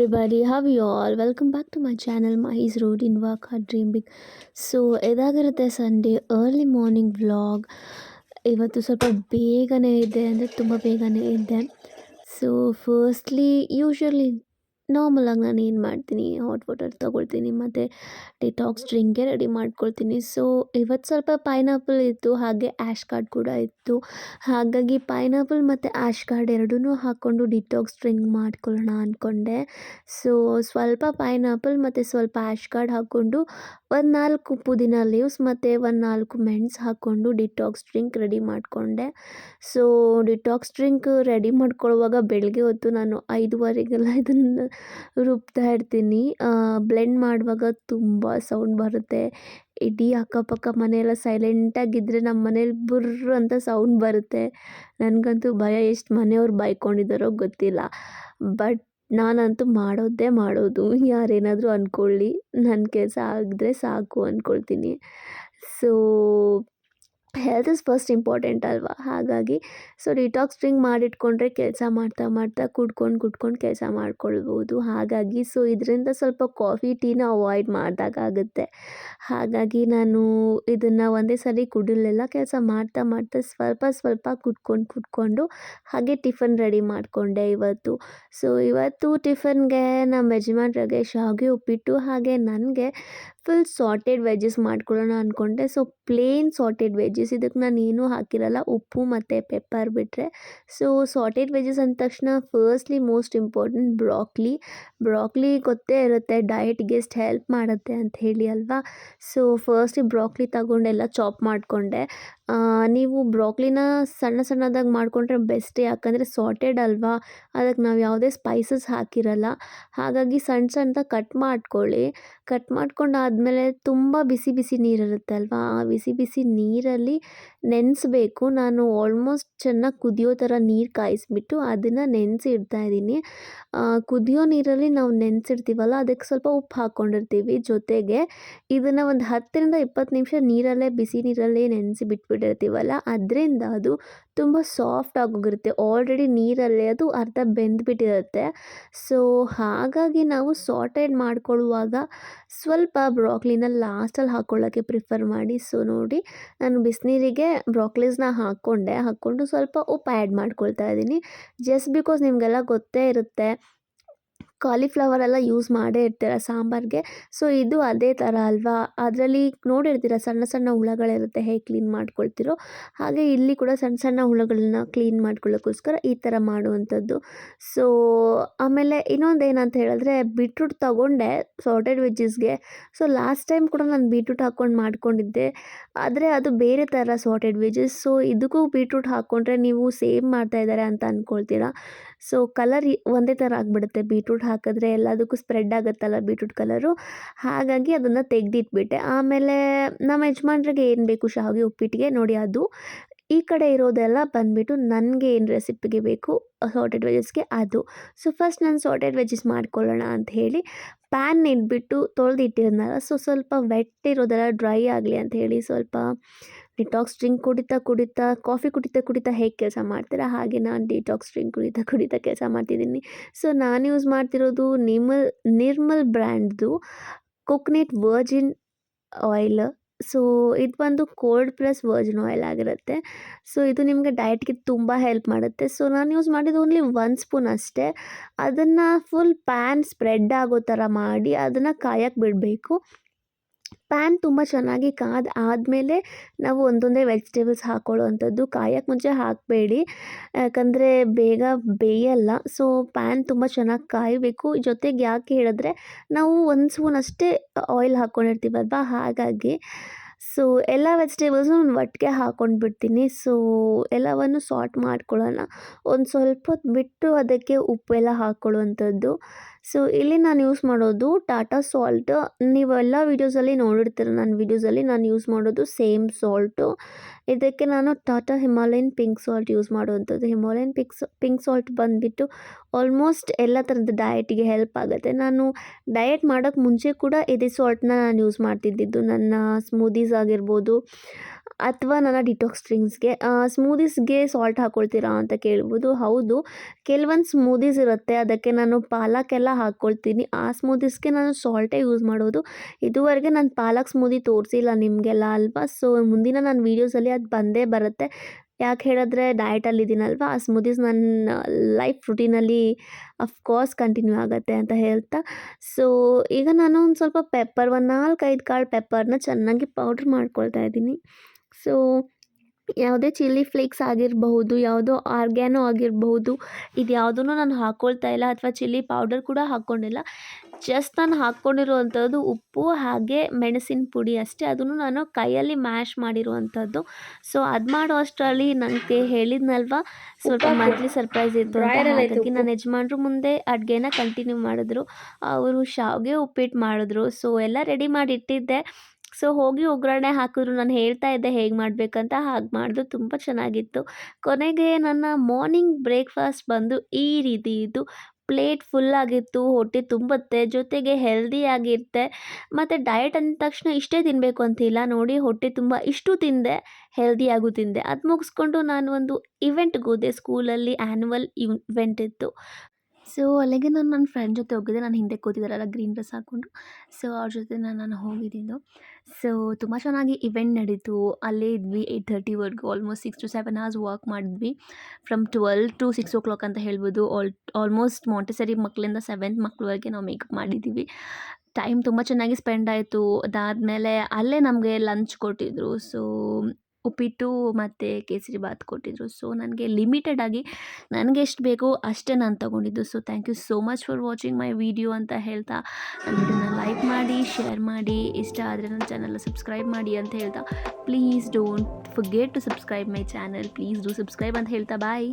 Everybody how you all welcome back to my channel mice road ಇನ್ ವಾಖ್ dream big so ಇದಾಗಿರುತ್ತೆ Sunday early morning vlog ಇವತ್ತು ಸ್ವಲ್ಪ ಬೇಗನೆ ಇದೆ, ಅಂದರೆ ತುಂಬ ಬೇಗನೆ ಇದೆ. ಸೊ ಫಸ್ಟ್ಲಿ ಯೂಶ್ವಲಿ ನಾರ್ಮಲಾಗಿ ನಾನು ಏನು ಮಾಡ್ತೀನಿ ಹಾಟ್ ವಾಟರ್ ತೊಗೊಳ್ತೀನಿ, ಮತ್ತು ಡಿಟಾಕ್ಸ್ ಡ್ರಿಂಕೇ ರೆಡಿ ಮಾಡ್ಕೊಳ್ತೀನಿ. ಸೊ ಇವತ್ತು ಸ್ವಲ್ಪ ಪೈನಾಪಲ್ ಇತ್ತು, ಹಾಗೆ ಆ್ಯಶ್ ಕಾರ್ಡ್ ಕೂಡ ಇತ್ತು. ಹಾಗಾಗಿ ಪೈನಾಪಲ್ ಮತ್ತು ಆ್ಯಶ್ ಕಾರ್ಡ್ ಎರಡೂ ಹಾಕ್ಕೊಂಡು ಡಿಟಾಕ್ಸ್ ಡ್ರಿಂಕ್ ಮಾಡ್ಕೊಳ್ಳೋಣ ಅಂದ್ಕೊಂಡೆ ಸೊ ಸ್ವಲ್ಪ ಪೈನಾಪಲ್ ಮತ್ತು ಸ್ವಲ್ಪ ಆ್ಯಶ್ ಕಾರ್ಡ್ ಹಾಕ್ಕೊಂಡು ಒಂದು ನಾಲ್ಕು ಪುದೀನ ಲೀವ್ಸ್ ಮತ್ತು ಒಂದು ನಾಲ್ಕು ಮೆಣಸು ಹಾಕ್ಕೊಂಡು ಡಿಟಾಕ್ಸ್ ಡ್ರಿಂಕ್ ರೆಡಿ ಮಾಡಿಕೊಂಡೆ. ಸೊ ಡಿಟಾಕ್ಸ್ ಡ್ರಿಂಕ್ ರೆಡಿ ಮಾಡ್ಕೊಳ್ಳುವಾಗ ಬೆಳಗ್ಗೆ ಹೊತ್ತು ನಾನು ಐದುವರೆಗೆಲ್ಲ ಇದನ್ನು ರುಬ್ತಾ ಇರ್ತೀನಿ. ಬ್ಲೆಂಡ್ ಮಾಡುವಾಗ ತುಂಬ ಸೌಂಡ್ ಬರುತ್ತೆ. ಇಡೀ ಅಕ್ಕಪಕ್ಕ ಮನೆಯೆಲ್ಲ ಸೈಲೆಂಟಾಗಿದ್ದರೆ ನಮ್ಮ ಮನೇಲಿ ಬುರ್ರ್ ಅಂತ ಸೌಂಡ್ ಬರುತ್ತೆ. ನನಗಂತೂ ಭಯ ಎಷ್ಟು ಮನೆಯವ್ರು ಬೈಕೊಂಡಿದ್ದಾರೋ ಗೊತ್ತಿಲ್ಲ. ಬಟ್ ನಾನಂತೂ ಮಾಡೋದೇ ಮಾಡೋದು. ಯಾರೇನಾದರೂ ಅಂದ್ಕೊಳ್ಳಿ ನನ್ನ ಕೆಲಸ ಆಗಿದ್ರೆ ಸಾಕು ಅಂದ್ಕೊಳ್ತೀನಿ so health is first important ಅಲ್ವಾ? ಹಾಗಾಗಿ ಸೊ ಡಿಟಾಕ್ಸ್ ಡ್ರಿಂಕ್ ಮಾಡಿಟ್ಕೊಂಡ್ರೆ ಕೆಲಸ ಮಾಡ್ತಾ ಮಾಡ್ತಾ ಕುಡ್ಕೊಂಡು ಕುಡ್ಕೊಂಡು ಕೆಲಸ ಮಾಡ್ಕೊಳ್ಬೋದು. ಹಾಗಾಗಿ ಸೊ ಇದರಿಂದ ಸ್ವಲ್ಪ ಕಾಫಿ ಟೀನ ಅವಾಯ್ಡ್ ಮಾಡಿದಾಗುತ್ತೆ ಹಾಗಾಗಿ ನಾನು ಇದನ್ನು ಒಂದೇ ಸಾರಿ ಕುಡಿಲೆಲ್ಲ. ಕೆಲಸ ಮಾಡ್ತಾ ಮಾಡ್ತಾ ಸ್ವಲ್ಪ ಸ್ವಲ್ಪ ಕುಡ್ಕೊಂಡು ಕುಡ್ಕೊಂಡು ಹಾಗೆ ಟಿಫನ್ ರೆಡಿ ಮಾಡಿಕೊಂಡೆ ಇವತ್ತು. ಸೊ ಇವತ್ತು ಟಿಫನ್ಗೆ ನಮ್ಮ ಯಜಮಾನ್ರಿಗೆ ಶಾವಿಗೆ ಉಪ್ಪಿಟ್ಟು ಹಾಗೆ ನನಗೆ ಫುಲ್ ಸಾಟೆಡ್ ವೆಜ್ಜಸ್ ಮಾಡ್ಕೊಳ್ಳೋಣ ಅಂದ್ಕೊಂಡೆ ಸೊ ಪ್ಲೇನ್ ಸಾಟೆಡ್ ವೆಜ್ಜಸ್ ಇದಕ್ಕೆ ನಾನು ಏನೂ ಹಾಕಿರಲ್ಲ. ಉಪ್ಪು ಮತ್ತು ಪೆಪ್ಪರ್ ಬಿಟ್ಟರೆ ಸೊ ಸಾಟೆಡ್ ವೆಜ್ಜಸ್ ಅಂದ ತಕ್ಷಣ firstly most important broccoli broccoli ಗೊತ್ತೇ ಇರುತ್ತೆ. ಡಯಟ್ ಗೆಸ್ಟ್ ಹೆಲ್ಪ್ ಮಾಡುತ್ತೆ ಅಂತ ಹೇಳಿ ಅಲ್ವಾ? ಸೊ ಫಸ್ಟ್ಲಿ ಬ್ರಾಕ್ಲಿ ತಗೊಂಡೆಲ್ಲ ಚಾಪ್ ಮಾಡಿಕೊಂಡೆ. ನೀವು ಬ್ರಾಕ್ಲಿನ ಸಣ್ಣ ಸಣ್ಣದಾಗಿ ಮಾಡಿಕೊಂಡ್ರೆ ಬೆಸ್ಟ್ ಯಾಕಂದರೆ ಸಾಟೆಡ್ ಅಲ್ವಾ? ಅದಕ್ಕೆ ನಾವು ಯಾವುದೇ ಸ್ಪೈಸಸ್ ಹಾಕಿರಲ್ಲ. ಹಾಗಾಗಿ ಸಣ್ಣ ಸಣ್ಣದಾಗಿ ಕಟ್ ಮಾಡ್ಕೊಳ್ಳಿ. ಕಟ್ ಮಾಡ್ಕೊಂಡಾದಮೇಲೆ ತುಂಬ ಬಿಸಿ ಬಿಸಿ ನೀರಿರುತ್ತೆ ಅಲ್ವಾ? ಆ ಬಿಸಿ ಬಿಸಿ ನೀರಲ್ಲಿ ನೆನೆಸ್ಬೇಕು. ನಾನು ಆಲ್ಮೋಸ್ಟ್ ಚೆನ್ನಾಗಿ ಕುದಿಯೋ ಥರ ನೀರು ಕಾಯಿಸ್ಬಿಟ್ಟು ಅದನ್ನು ನೆನೆಸಿ ಇಡ್ತಾ ಇದ್ದೀನಿ. ಕುದಿಯೋ ನೀರಲ್ಲಿ ನಾವು ನೆನೆಸಿಡ್ತೀವಲ್ಲ, ಅದಕ್ಕೆ ಸ್ವಲ್ಪ ಉಪ್ಪು ಹಾಕ್ಕೊಂಡಿರ್ತೀವಿ ಜೊತೆಗೆ ಇದನ್ನು ಒಂದು ಹತ್ತರಿಂದ ಇಪ್ಪತ್ತು ನಿಮಿಷ ನೀರಲ್ಲೇ, ಬಿಸಿ ನೀರಲ್ಲೇ ನೆನೆಸಿ ಬಿಟ್ಬಿಟ್ಟಿರ್ತೀವಲ್ಲ ಅದರಿಂದ ಅದು ತುಂಬ ಸಾಫ್ಟ್ ಆಗೋಗಿರುತ್ತೆ. ಆಲ್ರೆಡಿ ನೀರಲ್ಲಿ ಅದು ಅರ್ಧ ಬೆಂದ್ಬಿಟ್ಟಿರುತ್ತೆ. ಸೊ ಹಾಗಾಗಿ ನಾವು ಸಾಟೆಡ್ ಮಾಡ್ಕೊಳ್ಳುವಾಗ ಸ್ವಲ್ಪ ಬ್ರಾಕ್ಲಿನ ಲಾಸ್ಟಲ್ಲಿ ಹಾಕ್ಕೊಳ್ಳೋಕ್ಕೆ ಪ್ರಿಫರ್ ಮಾಡಿ. ಸೊ ನೋಡಿ, ನಾನು ಬಿಸಿನೀರಿಗೆ ಬ್ರಾಕ್ಲೀಸ್ನ ಹಾಕ್ಕೊಂಡೆ. ಹಾಕ್ಕೊಂಡು ಸ್ವಲ್ಪ ಉಪ್ಪು ಆ್ಯಡ್ ಮಾಡ್ಕೊಳ್ತಾ ಇದ್ದೀನಿ. ಜಸ್ಟ್ ಬಿಕಾಸ್ ನಿಮಗೆಲ್ಲ ಗೊತ್ತೇ ಇರುತ್ತೆ ಕಾಲಿಫ್ಲವರ್ ಎಲ್ಲ ಯೂಸ್ ಮಾಡೇ ಇರ್ತೀರ ಸಾಂಬಾರಿಗೆ? ಸೊ ಇದು ಅದೇ ಥರ ಅಲ್ವಾ? ಅದರಲ್ಲಿ ನೋಡಿರ್ತೀರ ಸಣ್ಣ ಸಣ್ಣ ಹುಳಗಳಿರುತ್ತೆ, ಹೇಗೆ ಕ್ಲೀನ್ ಮಾಡ್ಕೊಳ್ತಿರೋ? ಹಾಗೆ ಇಲ್ಲಿ ಕೂಡ ಸಣ್ಣ ಸಣ್ಣ ಹುಳಗಳನ್ನ ಕ್ಲೀನ್ ಮಾಡ್ಕೊಳ್ಳೋಕ್ಕೋಸ್ಕರ ಈ ಥರ ಮಾಡುವಂಥದ್ದು. ಸೊ ಆಮೇಲೆ ಇನ್ನೊಂದು ಏನಂತ ಹೇಳಿದ್ರೆ ಬೀಟ್ರೂಟ್ ತೊಗೊಂಡೆ ಸಾಲ್ಟೆಡ್ ವೆಜ್ಜಸ್ಗೆ ಸೊ ಲಾಸ್ಟ್ ಟೈಮ್ ಕೂಡ ನಾನು ಬೀಟ್ರೂಟ್ ಹಾಕ್ಕೊಂಡು ಮಾಡ್ಕೊಂಡಿದ್ದೆ. ಆದರೆ ಅದು ಬೇರೆ ಥರ ಸಾಲ್ಟೆಡ್ ವೆಜ್ಜಸ್ ಸೊ ಇದಕ್ಕೂ ಬೀಟ್ರೂಟ್ ಹಾಕ್ಕೊಂಡ್ರೆ ನೀವು ಸೇಮ್ ಮಾಡ್ತಾ ಇದ್ದಾರೆ ಅಂತ ಅಂದ್ಕೊಳ್ತೀರಾ ಸೊ ಕಲರ್ ಒಂದೇ ಥರ ಆಗಿಬಿಡುತ್ತೆ. ಬೀಟ್ರೂಟ್ ಹಾಕಿದ್ರೆ ಎಲ್ಲದಕ್ಕೂ ಸ್ಪ್ರೆಡ್ ಆಗುತ್ತಲ್ಲ ಬೀಟ್ರೂಟ್ ಕಲರು ಹಾಗಾಗಿ ಅದನ್ನು ತೆಗೆದಿಟ್ಬಿಟ್ಟೆ. ಆಮೇಲೆ ನಮ್ಮ ಯಜಮಾನ್ರಿಗೆ ಏನು ಬೇಕು ಶಾವಿಗೆ ಉಪ್ಪಿಟ್ಟಿಗೆ? ನೋಡಿ ಅದು. ಈ ಕಡೆ ಇರೋದೆಲ್ಲ ಬಂದುಬಿಟ್ಟು ನನಗೆ ಏನು ರೆಸಿಪಿಗೆ ಬೇಕು? ಸಾಲ್ಟೆಡ್ ವೆಜಸ್ಗೆ ಅದು. ಸೊ ಫಸ್ಟ್ ನಾನು ಸಾಲ್ಟೆಡ್ ವೆಜಸ್ ಮಾಡ್ಕೊಳ್ಳೋಣ ಅಂತ ಹೇಳಿ ಪ್ಯಾನ್ ಇಟ್ಬಿಟ್ಟು ತೊಳೆದಿಟ್ಟಿರೋದಲ್ಲ ಸೊ ಸ್ವಲ್ಪ ವೆಟ್ ಇರೋದೆಲ್ಲ ಡ್ರೈ ಆಗಲಿ ಅಂತ ಹೇಳಿ ಸ್ವಲ್ಪ ಡಿಟಾಕ್ಸ್ ಡ್ರಿಂಕ್ ಕುಡಿತಾ ಕುಡಿತಾ ಕಾಫಿ ಕುಡಿತಾ ಕುಡಿತಾ ಹೇಗೆ ಕೆಲಸ ಮಾಡ್ತೀರಾ? ಹಾಗೆ ನಾನು ಡಿಟಾಕ್ಸ್ ಡ್ರಿಂಕ್ ಕುಡಿತಾ ಕುಡಿತಾ ಕೆಲಸ ಮಾಡ್ತಿದ್ದೀನಿ. ಸೊ ನಾನು ಯೂಸ್ ಮಾಡ್ತಿರೋದು ನಿರ್ಮಲ್ ನಿರ್ಮಲ್ ಬ್ರ್ಯಾಂಡ್ದು ಕೊಕ್ನೆಟ್ ವರ್ಜಿನ್ ಆಯಿಲ್ ಸೊ ಇದು ಬಂದು ಕೋಲ್ಡ್ ಪ್ಲಸ್ ವರ್ಜಿನ್ ಆಯಿಲ್ ಆಗಿರುತ್ತೆ. ಸೊ ಇದು ನಿಮಗೆ ಡಯಟ್ಗೆ ತುಂಬ ಹೆಲ್ಪ್ ಮಾಡುತ್ತೆ. ಸೊ ನಾನು ಯೂಸ್ ಮಾಡಿದ್ದು ಓನ್ಲಿ ಒನ್ ಸ್ಪೂನ್ ಅಷ್ಟೇ. ಅದನ್ನು ಫುಲ್ ಪ್ಯಾನ್ ಸ್ಪ್ರೆಡ್ ಆಗೋ ಥರ ಮಾಡಿ ಅದನ್ನು ಕಾಯಕ್ಕೆ ಬಿಡಬೇಕು. ಪ್ಯಾನ್ ತುಂಬ ಚೆನ್ನಾಗಿ ಕಾದ ಆದಮೇಲೆ ನಾವು ಒಂದೊಂದೇ ವೆಜಿಟೇಬಲ್ಸ್ ಹಾಕ್ಕೊಳ್ಳುವಂಥದ್ದು ಕಾಯಕ್ಕೆ ಮುಂಚೆ ಹಾಕಬೇಡಿ. ಯಾಕಂದರೆ ಬೇಗ ಬೇಯಲ್ಲ. ಸೊ, ಪ್ಯಾನ್ ತುಂಬ ಚೆನ್ನಾಗಿ ಕಾಯಬೇಕು. ಜೊತೆಗೆ ಯಾಕೆ ಹೇಳಿದ್ರೆ, ನಾವು ಒಂದು ಸ್ಪೂನ್ ಅಷ್ಟೇ ಆಯಿಲ್ ಹಾಕ್ಕೊಂಡಿರ್ತೀವಲ್ವಾ ಹಾಗಾಗಿ ಸೊ, ಎಲ್ಲ ವೆಜಿಟೇಬಲ್ಸ್ನು ನಾನು ಒಟ್ಟಿಗೆ ಹಾಕ್ಕೊಂಡು ಬಿಡ್ತೀನಿ ಸೊ, ಎಲ್ಲವನ್ನು ಸಾರ್ಟ್ ಮಾಡ್ಕೊಳ್ಳೋಣ. ಒಂದು ಸ್ವಲ್ಪ ಹೊತ್ತು ಬಿಟ್ಟು ಅದಕ್ಕೆ ಉಪ್ಪೆಲ್ಲ ಹಾಕ್ಕೊಳ್ಳುವಂಥದ್ದು ಸೊ ಇಲ್ಲಿ ನಾನು ಯೂಸ್ ಮಾಡೋದು ಟಾಟಾ ಸಾಲ್ಟ್ ನೀವೆಲ್ಲ ವೀಡಿಯೋಸಲ್ಲಿ ನೋಡಿರ್ತೀರ ನನ್ನ ವೀಡಿಯೋಸಲ್ಲಿ ನಾನು ಯೂಸ್ ಮಾಡೋದು ಸೇಮ್ ಸಾಲ್ಟು ಇದಕ್ಕೆ ನಾನು Tata Himalayan pink salt use ಮಾಡುವಂಥದ್ದು. ಹಿಮಾಲಯನ್ ಪಿಂಕ್ ಪಿಂಕ್ ಸಾಲ್ಟ್ ಬಂದುಬಿಟ್ಟು ಆಲ್ಮೋಸ್ಟ್ ಎಲ್ಲ ಥರದ ಡಯಟಿಗೆ ಹೆಲ್ಪ್ ಆಗುತ್ತೆ. ನಾನು ಡಯಟ್ ಮಾಡೋಕ್ಕೆ ಮುಂಚೆ ಕೂಡ ಇದೇ ಸಾಲ್ಟ್ನ ನಾನು ಯೂಸ್ ಮಾಡ್ತಿದ್ದಿದ್ದು. ನನ್ನ ಸ್ಮೂದೀಸ್ ಆಗಿರ್ಬೋದು ಅಥವಾ ನನ್ನ ಡಿಟಾಕ್ಸ್ ಡ್ರಿಂಕ್ಸ್ಗೆ ಸ್ಮೂದೀಸ್ಗೆ ಸಾಲ್ಟ್ ಹಾಕ್ಕೊಳ್ತೀರಾ ಅಂತ ಕೇಳ್ಬೋದು. ಹೌದು, ಕೆಲವೊಂದು ಸ್ಮೂದೀಸ್ ಇರುತ್ತೆ. ಅದಕ್ಕೆ ನಾನು ಪಾಲಕ್ಕೆಲ್ಲ ಹಾಕ್ಕೊಳ್ತೀನಿ ಆ ಸ್ಮೂದೀಸ್ಗೆ ನಾನು ಸಾಲ್ಟೇ ಯೂಸ್ ಮಾಡೋದು. ಇದುವರೆಗೆ ನಾನು ಪಾಲಕ್ ಸ್ಮೂದಿ ತೋರಿಸಿಲ್ಲ ನಿಮಗೆಲ್ಲ ಅಲ್ವಾ? ಸೊ ಮುಂದಿನ ನಾನು ವೀಡಿಯೋಸಲ್ಲಿ ಅದು ಬಂದೇ ಬರುತ್ತೆ. ಯಾಕೆ ಹೇಳಿದ್ರೆ ಡಯಟಲ್ಲಿ ಇದ್ದೀನಲ್ವ ಆ ಸ್ಮೂದೀಸ್ ನನ್ನ ಲೈಫ್ ರುಟೀನಲ್ಲಿ ಅಫ್ಕೋರ್ಸ್ ಕಂಟಿನ್ಯೂ ಆಗುತ್ತೆ ಅಂತ ಹೇಳ್ತಾ. ಸೊ ಈಗ ನಾನು ಒಂದು ಸ್ವಲ್ಪ ಪೆಪ್ಪರ್ ಒಂದು ನಾಲ್ಕೈದು ಕಾಳು ಪೆಪ್ಪರ್ನ ಚೆನ್ನಾಗಿ ಪೌಡ್ರ್ ಮಾಡ್ಕೊಳ್ತಾ ಇದ್ದೀನಿ. ಸೊ ಯಾವುದೇ ಚಿಲ್ಲಿ ಫ್ಲೇಕ್ಸ್ ಆಗಿರಬಹುದು ಯಾವುದೋ ಆರ್ಗ್ಯಾನೋ ಆಗಿರಬಹುದು ಇದು ಯಾವುದೂ ನಾನು ಹಾಕ್ಕೊಳ್ತಾ ಇಲ್ಲ ಅಥವಾ ಚಿಲ್ಲಿ ಪೌಡರ್ ಕೂಡ ಹಾಕ್ಕೊಂಡಿಲ್ಲ. ಜಸ್ಟ್ ನಾನು ಹಾಕ್ಕೊಂಡಿರುವಂಥದ್ದು ಉಪ್ಪು ಹಾಗೆ ಮೆಣಸಿನ ಪುಡಿ ಅಷ್ಟೇ. ಅದನ್ನು ನಾನು ಕೈಯಲ್ಲಿ ಮ್ಯಾಶ್ ಮಾಡಿರುವಂಥದ್ದು. ಸೊ ಅದು ಮಾಡೋ ಅಷ್ಟರಲ್ಲಿ ನನಗೆ ಹೇಳಿದ್ನಲ್ವ? ಸ್ವಲ್ಪ ಮಂತ್ಲಿ ಸರ್ಪ್ರೈಸ್ ಇತ್ತು ಹಾಗಾಗಿ ನನ್ನ ಯಜಮಾನ್ರು ಮುಂದೆ ಅಡುಗೆನ ಕಂಟಿನ್ಯೂ ಮಾಡಿದ್ರು. ಅವರು ಶಾವಿಗೆ ಉಪ್ಪಿಟ್ಟು ಮಾಡಿದ್ರು. ಸೊ ಎಲ್ಲ ರೆಡಿ ಮಾಡಿ ಇಟ್ಟಿದ್ದೆ. ಸೊ ಹೋಗಿ ಒಗ್ಗರಣೆ ಹಾಕಿದ್ರು, ನಾನು ಹೇಳ್ತಾ ಇದ್ದೆ ಹೇಗೆ ಮಾಡಬೇಕಂತ, ಹಾಗೆ ಮಾಡಿದ್ರು ತುಂಬ ಚೆನ್ನಾಗಿತ್ತು. ಕೊನೆಗೆ ನನ್ನ ಮಾರ್ನಿಂಗ್ ಬ್ರೇಕ್ಫಾಸ್ಟ್ ಬಂದು ಈ ರೀತಿ ಇದು ಪ್ಲೇಟ್ ಫುಲ್ಲಾಗಿತ್ತು ಹೊಟ್ಟೆ ತುಂಬುತ್ತೆ, ಜೊತೆಗೆ ಹೆಲ್ದಿಯಾಗಿರುತ್ತೆ ಮತ್ತು ಡಯಟ್ ಅಂದ ತಕ್ಷಣ ಇಷ್ಟೇ ತಿನ್ನಬೇಕು ಅಂತಿಲ್ಲ, ನೋಡಿ ಹೊಟ್ಟೆ ತುಂಬ ಇಷ್ಟು ತಿಂದೆ ಹೆಲ್ದಿಯಾಗೂ ತಿಂದೆ. ಅದು ಮುಗಿಸ್ಕೊಂಡು ನಾನು ಒಂದು ಇವೆಂಟ್ಗೆ ಹೋದೆ ಸ್ಕೂಲಲ್ಲಿ ಆ್ಯನ್ಯುವಲ್ ಇವೆಂಟ್ ಇತ್ತು. ಸೊ ಅಲ್ಲಿಗೆ ನಾನು ನನ್ನ ಫ್ರೆಂಡ್ ಜೊತೆ ಹೋಗಿದ್ದೆ. ನಾನು ಹಿಂದೆ ಕೂತಿದ್ದಾರಲ್ಲ ಗ್ರೀನ್ ಡ್ರೆಸ್ ಹಾಕ್ಕೊಂಡು ಸೊ ಅವ್ರ ಜೊತೆ ನಾನು ನಾನು ಹೋಗಿದ್ದಿದ್ದು ಸೊ ತುಂಬ ಚೆನ್ನಾಗಿ ಇವೆಂಟ್ ನಡೀತು. ಅಲ್ಲೇ ಇದ್ವಿ eight ಥರ್ಟಿವರೆಗೂ almost six to seven hours work ಮಾಡಿದ್ವಿ. From twelve to six o'clock ಅಂತ ಹೇಳ್ಬೋದು. ಆಲ್ ಆಲ್ಮೋಸ್ಟ್ ಮಾಂಟೆಸರಿ ಮಕ್ಕಳಿಂದ ಸೆವೆಂತ್ ಮಕ್ಕಳವರೆಗೆ ನಾವು ಮೇಕಪ್ ಮಾಡಿದ್ದೀವಿ ಟೈಮ್ ತುಂಬ ಚೆನ್ನಾಗಿ ಸ್ಪೆಂಡ್ ಆಯಿತು. ಅದಾದಮೇಲೆ ಅಲ್ಲೇ ನಮಗೆ ಲಂಚ್ ಕೊಟ್ಟಿದ್ದರು ಸೊ ಉಪ್ಪಿಟ್ಟು ಮತ್ತು ಕೇಸರಿ ಬಾತ್ ಕೊಟ್ಟಿದ್ದರು ಸೊ ನನಗೆ ಲಿಮಿಟೆಡ್ ಆಗಿ ನನಗೆ ಎಷ್ಟು ಬೇಕೋ ಅಷ್ಟೇ ನಾನು ತೊಗೊಂಡಿದ್ದು. So thank you so much for watching my video ಅಂತ ಹೇಳ್ತಾ ನನ್ನ ಇದನ್ನು ಲೈಕ್ ಮಾಡಿ ಶೇರ್ ಮಾಡಿ. ಇಷ್ಟ ಆದರೆ ನನ್ನ ಚಾನಲ್ನ ಸಬ್ಸ್ಕ್ರೈಬ್ ಮಾಡಿ ಅಂತ ಹೇಳ್ತಾ. Please don't forget to subscribe my channel please do subscribe ಅಂತ ಹೇಳ್ತಾ. ಬಾಯ್